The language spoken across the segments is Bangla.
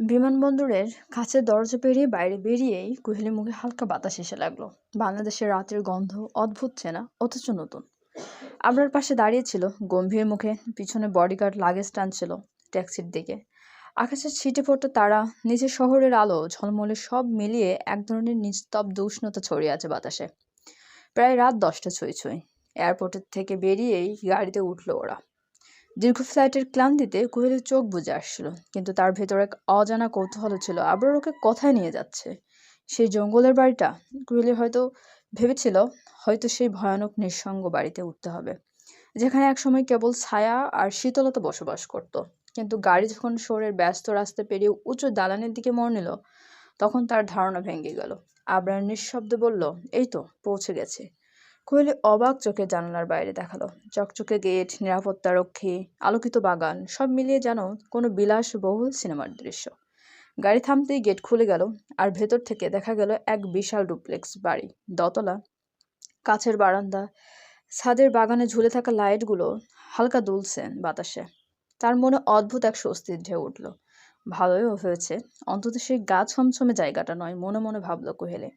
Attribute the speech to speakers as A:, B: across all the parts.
A: বিমানবন্দরের কাছের দরজা পেরিয়ে বাইরে বেরিয়েই কোহেলির মুখে হালকা বাতাস এসে লাগল। বাংলাদেশের রাতের গন্ধ অদ্ভুত চেনা, অথচ নতুন। আবরার পাশে দাঁড়িয়েছিল গম্ভীর মুখে পিছনে বডিগার্ড লাগেজ টানছিল ট্যাক্সির দিকে। আকাশের ছিটে পড়তো তারা, নিজের শহরের আলো ঝলমলে সব মিলিয়ে এক ধরনের নিস্তব্ধ উষ্ণতা ছড়িয়ে আছে বাতাসে। প্রায় রাত দশটা ছুঁই ছুঁই। এয়ারপোর্টের থেকে বেরিয়েই গাড়িতে উঠল ওরা। দীর্ঘ ফ্লাইটের ক্লান্তিতে কোহেলির চোখ বুজে আসছিল, কিন্তু তার ভেতর এক অজানা কৌতূহল ছিল আবার ওকে কোথায় নিয়ে যাচ্ছে? সেই জঙ্গলের বাড়িটা? কোহেলি হয়তো ভেবেছিল, হয়তো সেই ভয়ানক নিঃসঙ্গ বাড়িতে উঠতে হবে, যেখানে একসময় কেবল ছায়া আর শীতলতা বসবাস করত। কিন্তু গাড়ি যখন শহরের ব্যস্ত রাস্তা পেরিয়ে উঁচু দালানের দিকে মর নিল, তখন তার ধারণা ভেঙে গেল। আবরার নিঃশব্দে বলল, এই তো, পৌঁছে গেছে। কোহলি অবাক চোখে জানালার বাইরে দেখাল। চকচকে গেট, নিরাপত্তা রক্ষী, আলোকিত বাগান, সব মিলিয়ে যেন কোনো বিলাসবহুল সিনেমার দৃশ্য। গাড়ি থামতেই গেট খুলে গেল আর ভেতর থেকে দেখা গেল এক বিশাল ডুপ্লেক্স বাড়ি। দতলা, কাছের বারান্দা, ছাদের বাগানে ঝুলে থাকা লাইটগুলো হালকা দুলছে বাতাসে। তার মনে অদ্ভুত এক স্বস্তির ঢেউ উঠল। ভালোই হয়েছে, অন্তত সেই গা ছমছমে জায়গাটা নয়, মনে মনে ভাবলো কোহেলে।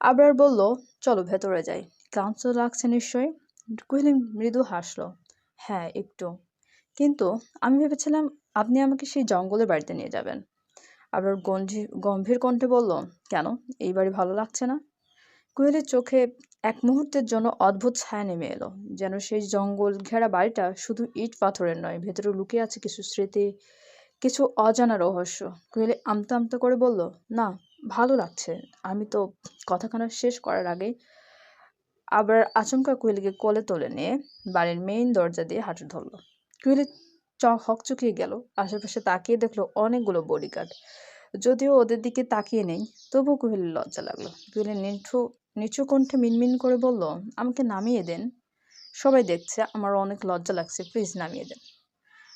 A: আবরার বলল, চলো ভেতরে যাই। ক্লান্ত লাগছে নিশ্চয়ই। কোহলি মৃদু হাসলো। হ্যাঁ একটু। কিন্তু আমি ভেবেছিলাম আপনি আমাকে সেই জঙ্গলের বাড়িতে নিয়ে যাবেন। আবার গম্ভীর গম্ভীর কণ্ঠে বলল, কেন? এই বাড়ি ভালো লাগছে না? কোহেলির চোখে এক মুহূর্তের জন্য অদ্ভুত ছায়া নেমে এলো, যেন সেই জঙ্গল ঘেরা বাড়িটা শুধু ইট পাথরের নয়, ভেতরে লুকিয়ে আছে কিছু স্মৃতি, কিছু অজানা রহস্য। কোহেলি আমতা আমতা করে বলল, না, ভালো লাগছে। আমি তো কথাখানা শেষ করার আগেই আবার আচমকা কোয়েলিকে কোলে তুলে নিয়ে বাড়ির মেইন দরজা দিয়ে হাঁটু ধরলো। কোয়েলি চ হকচকিয়ে গেল। আশেপাশে তাকিয়ে দেখল অনেকগুলো বডিগার্ড যদিও ওদের দিকে তাকিয়ে নেই, তবুও কোহেলির লজ্জা লাগল। কোহেলি নিঠু, নিচু কণ্ঠে মিনমিন করে বলল, আমাকে নামিয়ে দেন। সবাই দেখছে, আমার অনেক লজ্জা লাগছে। প্লিজ নামিয়ে দেন।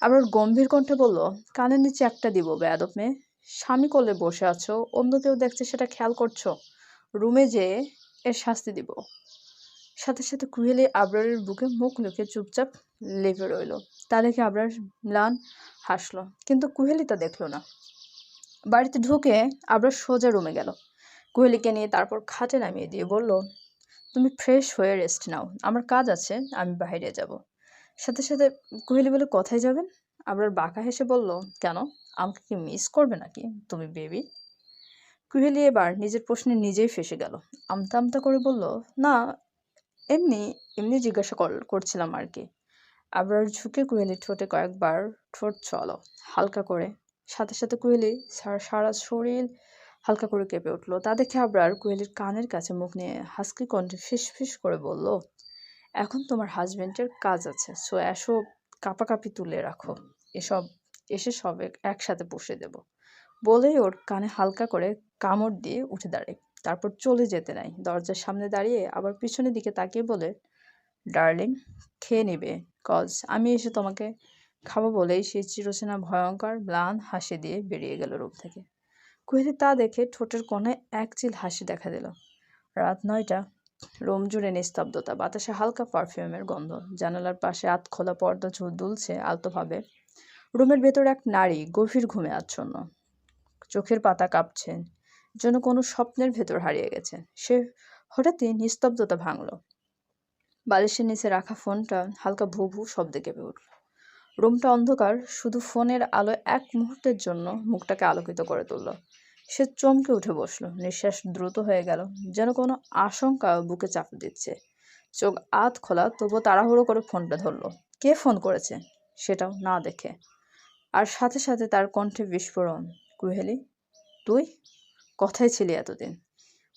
A: আবার গম্ভীর কণ্ঠে বলল, কানের নিচে একটা দিব, বেয়াদব মেয়ে। স্বামী কোলে বসে আছো, অন্য কেউ দেখছে সেটা খেয়াল করছ। রুমে যেয়ে এর শাস্তি দিব। সাথে সাথে কুহেলি আবরারের বুকে মুখ লুকিয়ে চুপচাপ লেগে রইল। তা দেখে আবরার ম্লান হাসলো, কিন্তু কুহেলি তা দেখল না। বাড়িতে ঢুকে আবরার সোজা রুমে গেল। কুহেলিকে নিয়ে তারপর খাটে নামিয়ে দিয়ে বলল, তুমি ফ্রেশ হয়ে রেস্ট নাও, আমার কাজ আছে, আমি বাইরে যাব। সাথে সাথে কুহেলি বলে, কোথায় যাবেন? আবরার বাঁকা হেসে বলল, কেন, আমাকে কি মিস করবে নাকি, তুমি বেবি? কুহেলি এবার নিজের প্রশ্নে নিজেই ফেসে গেল। আমতা আমতা করে বলল, না এমনি এমনি জিজ্ঞাসা কর, করছিলাম আর কি আবার ঝুঁকে কুহেলির ঠোঁটে কয়েকবার ঠোঁট চলো, হালকা করে। সাথে সাথে কুহেলি সারা শরীর হালকা করে কেঁপে উঠল। তা দেখে আবরার কুহেলির কানের কাছে মুখ নিয়ে হাসকি কণ্ঠে ফিস ফিস করে বলল, এখন তোমার হাজবেন্ডের কাজ আছে, সো এসব কাপাকাপি তুলে রাখো। এসব, এসে সব একসাথে বসে দেব। বলেই ওর কানে হালকা করে কামড় দিয়ে উঠে দাঁড়ায়। তারপর চলে যেতে নাই। দরজার সামনে দাঁড়িয়ে আবার পিছনের দিকে তাকিয়ে বলে, ডার্লিং, খেয়ে নেবে, কজ আমি এসে তোমাকে খাব বলেই সে চিরচেনা ভয়ঙ্কর ম্লান হাসি দিয়ে বেরিয়ে গেল রূপ থেকে। কোহেলি তা দেখে ঠোঁটের কোনায় এক চিল হাসি দেখা দিল। রাত নয়টা, রোম জুড়ে নিস্তব্ধতা, বাতাসে হালকা পারফিউমের গন্ধ, জানালার পাশে আত খোলা পর্দা ঝুল দুলছে আলতোভাবে। রুমের ভেতর এক নারী গভীর ঘুমে আচ্ছন্ন। চোখের পাতা কাঁপছে যেন কোনো স্বপ্নের ভেতর হারিয়ে গেছে। সে হঠাৎই নিস্তব্ধতা ভাঙল। বালিশের নিচে রাখা ফোনটা হালকা ভু ভু শব্দে কেঁপে উঠল। রুমটা অন্ধকার, শুধু ফোনের আলো এক মুহূর্তের জন্য মুখটাকে আলোকিত করে তুলল। সে চমকে উঠে বসল। নিঃশ্বাস দ্রুত হয়ে গেল, যেন কোনো আশঙ্কা বুকে চাপ দিচ্ছে। চোখ আত খোলা, তবুও তাড়াহুড়ো করে ফোনটা ধরলো। কে ফোন করেছে? সেটাও না দেখে। আর সাথে সাথে তার কণ্ঠে বিস্ফোরণ। কুহেলি, তুই? কথাই ছিলি এতদিন।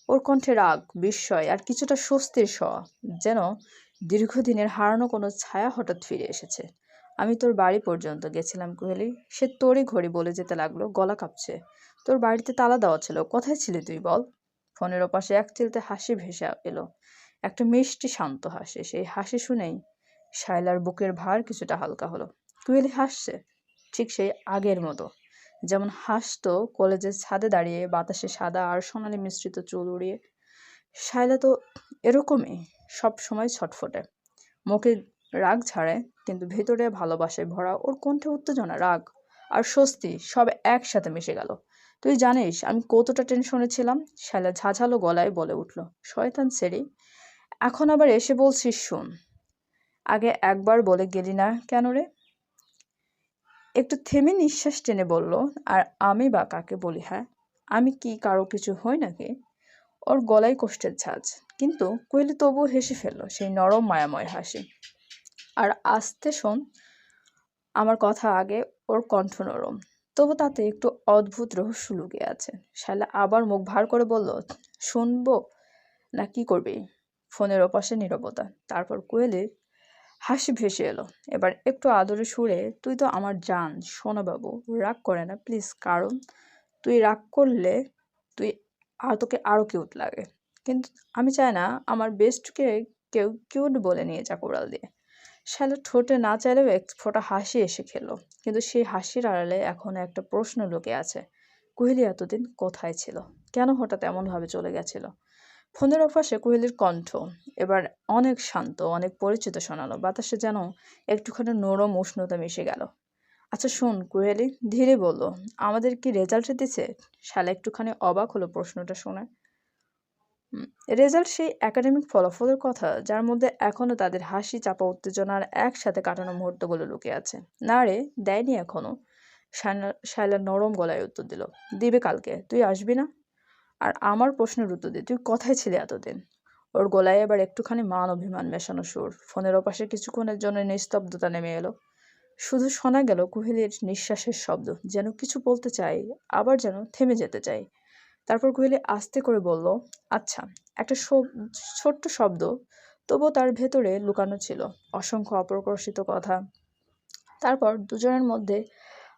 A: ওর কণ্ঠে রাগ, বিস্ময় আর কিছুটা স্বস্তির স যেন দীর্ঘদিনের হারানো কোনো ছায়া হঠাৎ ফিরে এসেছে। আমি তোর বাড়ি পর্যন্ত গেছিলাম কোহেলি। সে তোরই ঘড়ি বলে যেতে লাগল, গলা কাঁপছে। তোর বাড়িতে তালা দেওয়া ছিল, কোথায় ছিলি তুই বল? ফোনের ওপাশে এক চিলতে হাসি ভেসে এলো। একটা মিষ্টি শান্ত হাসি, সেই হাসি শুনেই শায়লার বুকের ভার কিছুটা হালকা হলো। কুয়েলি হাসছে, ঠিক সেই আগের মতো। যেমন হাসতো, কলেজের ছাদে দাঁড়িয়ে, বাতাসে সাদা আর সোনালি মিশ্রিত চুল উড়িয়ে। শায়লা তো এরকমই, সব সময় ছটফটে। মুখে রাগ ছাড়ে, কিন্তু ভেতরে ভালোবাসায় ভরা, ওর কণ্ঠে উত্তেজনা, রাগ আর স্বস্তি সব একসাথে মিশে গেল। তুই জানিস, আমি কতটা টেনশনে ছিলাম? শালা ঝাঝালো গলায় বলে উঠল, শয়তান সেরি এখন আবার এসে বলছিস শোন। আগে একবার বলে গেলি না কেন রে? একটু থেমে নিঃশ্বাস টেনে বলল, আর আমি বা কাকে বলি হ্যাঁ? আমি কি কারও কিছু হই নাকি? ওর গলায় কষ্টের ঝাঁজ কিন্তু কোয়েলি তবুও হেসে ফেলল সেই নরম মায়াময় হাসি। আর আস্তে শোন, আমার কথা আগে ওর কণ্ঠ নরম, তবু তাতে একটু অদ্ভুত রহস্য লুকিয়ে আছে। শালা আবার মুখ ভার করে বলল, শুনব না কি করবি? ফোনের ওপাশে নীরবতা, তারপর কোয়েলির হাসি ভেসে এলো। এবার একটু আদরে সুরে তুই তো আমার জান। শোনো বাবু, রাগ করে না প্লিজ কারণ তুই রাগ করলে তুই আর তোকে আরও কিউট লাগে। কিন্তু আমি চাই না আমার বেস্টকে কেউ কিউট বলে নিয়ে যাক উড়াল দিয়ে। শ্যালা ঠোঁটে না চাইলেও এক ফোঁটা হাসি এসে খেলো। কিন্তু সেই হাসির আড়ালে এখন একটা প্রশ্ন লোকে আছে। কোহলি, এতদিন কোথায় ছিল? কেন হঠাৎ এমনভাবে চলে গেছিল? ফোনের ওপাশে কোহলির কণ্ঠ। এবার অনেক শান্ত, অনেক পরিচিত শোনালো। বাতাসে যেন একটুখানি নরম উষ্ণতা মিশে গেল। আচ্ছা শোন কোহেলি, ধীরে বলল আমাদের কি রেজাল্ট দিছে? শালা একটুখানি অবাক হলো প্রশ্নটা শুনে। রেজাল্ট সেই একাডেমিক ফলাফলের কথা, যার মধ্যে এখনও তাদের হাসি, চাপা উত্তেজনার একসাথে কাটানো মুহূর্তগুলো লুকিয়ে আছে। না রে, দেয়নি এখনও। শায়লা নরম গলায় উত্তর দিল, দিবে কালকে, তুই আসবি না? আর আমার প্রশ্নের উত্তর দিয়ে, তুই কথাই ছিলি এতদিন? ওর গলায় এবার একটুখানি মান অভিমান মেশানো সুর। ফোনের ওপাশে কিছুক্ষণের জন্য নিস্তব্ধতা নেমে এলো। শুধু শোনা গেল কোহেলির নিঃশ্বাসের শব্দ, যেন কিছু বলতে চাই, আবার যেন থেমে যেতে চাই। তারপর কোহেলি আস্তে করে বলল আচ্ছা। একটা ছোট্ট শব্দ, তবুও তার ভেতরে লুকানো ছিল। অসংখ্য অপ্রকাশিত কথা। তারপর দুজনের মধ্যে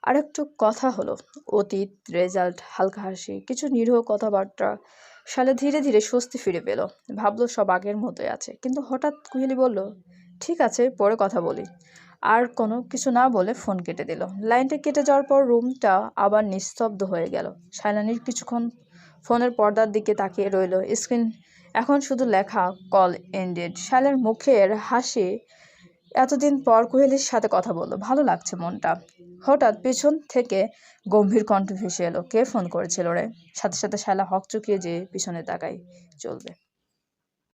A: আরেকটু কথা হলো। অতীত, রেজাল্ট, হালকা হাসি, কিছু নিরীহ কথাবার্তা। সালে ধীরে ধীরে স্বস্তি ফিরে পেল। ভাবলো সব আগের মতোই আছে। কিন্তু হঠাৎ কুহেলি বলল, ঠিক আছে, পরে কথা বলি। আর কোনো কিছু না বলে ফোন কেটে দিল। লাইনটা কেটে যাওয়ার পর রুমটা আবার নিস্তব্ধ হয়ে গেল। শাইলানির কিছুক্ষণ ফোনের পর্দার দিকে তাকিয়ে রইল। স্ক্রিন, এখন শুধু লেখা, কল এন্ডেড। শালের মুখের হাসি এতদিন পর কোহেলির সাথে কথা বলল। ভালো লাগছে মনটা। হঠাৎ পেছন থেকে গম্ভীর কণ্ঠ ভেসে এলো। কে ফোন করেছিল রে? সাথে সাথে শালা হক চুকিয়ে যেয়ে পিছনে তাকাই চলবে।